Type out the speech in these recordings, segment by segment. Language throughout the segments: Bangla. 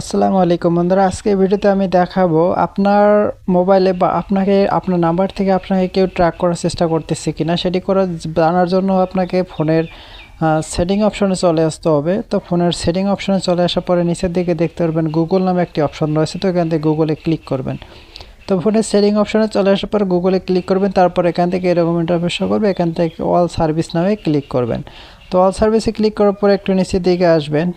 আসসালামু আলাইকুম। বন্ধুরা আজকে ভিডিওতে আমি দেখাবো আপনার মোবাইলে বা আপনাকে আপনার নাম্বার থেকে আপনাকে কেউ ট্র্যাক করার চেষ্টা করতেছে কিনা, সেটি করে জানার জন্য আপনাকে ফোনের সেটিং অপশনে চলে আসতে হবে। তো ফোনের সেটিং অপশনে চলে আসার পরে নিচের দিকে দেখতে পারবেন গুগল নামে একটি অপশন রয়েছে, তো এখান থেকে গুগলে ক্লিক করবেন। তো ফোনের সেটিং অপশনে চলে আসার পর গুগলে ক্লিক করবেন, তারপর এখান থেকে এরকম ইন্টারফেস করবে, এখান থেকে অল সার্ভিস নামে ক্লিক করবেন। তো অল সার্ভিসে ক্লিক করার পর একটু নিচের দিকে আসবেন।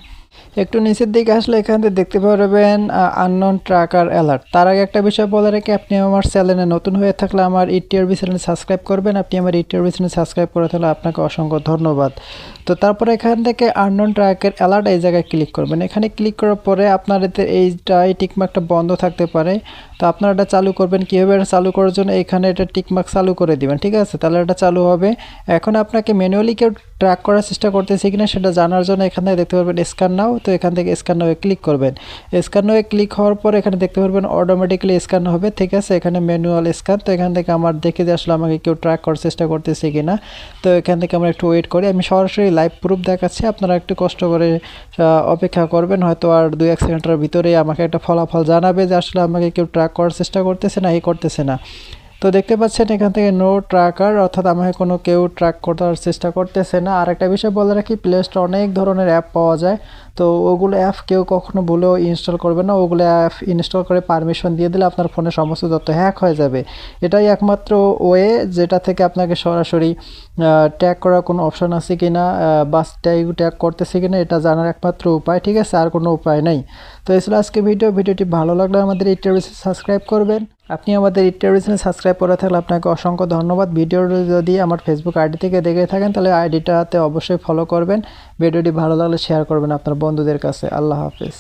একটু নিচের দিকে আসলে এখান থেকে দেখতে পারবেন আননোন ট্র্যাকার অ্যালার্ট তার আগে একটা বিষয় বলে রেখে, আপনি আমার চ্যানেলে নতুন হয়ে থাকলে আমার ইটিআরবি চ্যানেল সাবস্ক্রাইব করবেন, আপনি আমার ইটিআরবি চ্যানেল সাবস্ক্রাইব করে থাকলে আপনাকে অসংখ্য ধন্যবাদ। তো তারপরে এখান থেকে আননোন ট্রাকের অ্যালার্ট এই জায়গায় ক্লিক করবেন। এখানে ক্লিক করার পরে আপনার এতে এই টিকমার্কটা বন্ধ থাকতে পারে। তো আপনারা এটা চালু করবেন কীভাবে? এটা চালু করার জন্য এখানে এটা টিকমার্ক চালু করে দিবেন, ঠিক আছে? তাহলে এটা চালু হবে। এখন আপনাকে ম্যানুয়ালি কেউ ট্র্যাক করার চেষ্টা করতেছে কিনা সেটা জানার জন্য এখানে দেখতে পারবেন স্ক্যান নাও, তো এখান থেকে স্ক্যান নাও ক্লিক করবেন। স্ক্যান নাও ক্লিক হওয়ার পর এখানে দেখতে পারবেন অটোমেটিক্যালি স্ক্যান হবে, ঠিক আছে? এখানে ম্যানুয়াল স্ক্যান তো এখান থেকে আমার দেখে যে আসলে আমাকে কেউ ট্র্যাক করার চেষ্টা করতেছে কিনা। তো এখান থেকে আমরা একটু ওয়েট করি। আমি সরাসরি লাইভ প্রুফ দেখাচ্ছি, আপনারা একটু কষ্ট করে অপেক্ষা করবেন। হয়তো আর দুই, এক সেকেন্ডের ভিতরে আমাকে একটা ফলাফল জানাবে যে আসলে আমাকে কেউ ট্র্যাক করার চেষ্টা করতেছে না, এই করতেছে না। তো দেখতে পাচ্ছেন এখান থেকে নো ট্র্যাকার অর্থাৎ আমাকে কোনো কেউ ট্র্যাক করার চেষ্টা করতেছে না। আর একটা বিষয় বলে রাখি প্লে স্টোর অনেক ধরনের অ্যাপ পাওয়া যায়। তো ওগুলো অ্যাপ কেউ কখনো ভুলেও ইনস্টল করবে না। ওগুলো অ্যাপ ইনস্টল করে পারমিশন দিয়ে দিলে আপনার ফোনে সমস্ত তথ্য হ্যাক হয়ে যাবে। এটাই একমাত্র ওয়ে যেটা থেকে আপনাকে সরাসরি ট্যাগ করার কোনো অপশন আছে কি না বা ট্যাগ ট্যাগ করতেছে কি না এটা জানার একমাত্র উপায়, ঠিক আছে? আর কোনো উপায় নেই। তো এছাড়া আজকে ভিডিও ভিডিওটি ভালো লাগলে আমাদের এই সাবস্ক্রাইব করবেন। আপনি আমাদের ইটারিজনে সাবস্ক্রাইব করে থাকলে আপনাকে অসংখ্য ধন্যবাদ। ভিডিওটি যদি আমার ফেসবুক আইডি থেকে দেখে থাকেন, তাহলে আইডিটাতে অবশ্যই ফলো করবেন। ভিডিওটি ভালো লাগলে শেয়ার করবেন আপনার বন্ধুদের কাছে। আল্লাহ হাফিজ।